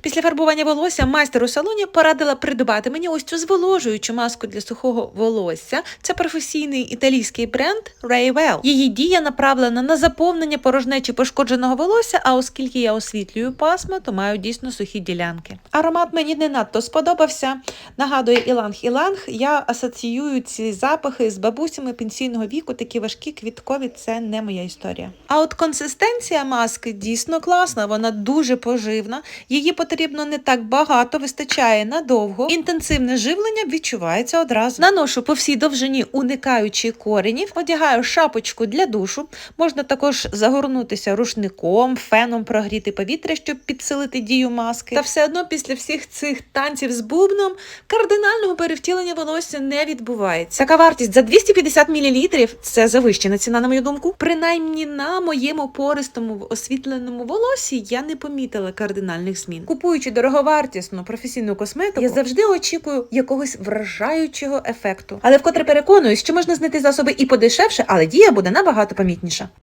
Після фарбування волосся майстер у салоні порадила придбати мені ось цю зволожуючу маску для сухого волосся. Це професійний італійський бренд Raywell. Її дія направлена на заповнення порожнечі пошкодженого волосся, а оскільки я освітлюю пасма, то маю дійсно сухі ділянки. Аромат мені не надто сподобався. Нагадує іланг-іланг. Я асоціюю ці запахи з бабусями пенсійного віку, такі важкі, квіткові це не моя історія. А от консистенція маски дійсно класна, вона дуже поживна. Її потрібно не так багато, вистачає надовго. Інтенсивне живлення відчувається одразу. Наношу по всій довжині, уникаючи коренів, одягаю шапочку для душу. Можна також загорнутися рушником, феном прогріти повітря, щоб підсилити дію маски. Та все одно після всіх цих танців з бубном кардинального перевтілення волосся не відбувається. Така вартість за 250 мл – це завищена ціна, на мою думку. Принаймні на моєму пористому освітленому волосі я не помітила кардинальних змін. Купуючи дороговартісну професійну косметику, я завжди очікую якогось вражаючого ефекту. Але вкотре переконуюсь, що можна знайти засоби і подешевше, але дія буде набагато помітніша.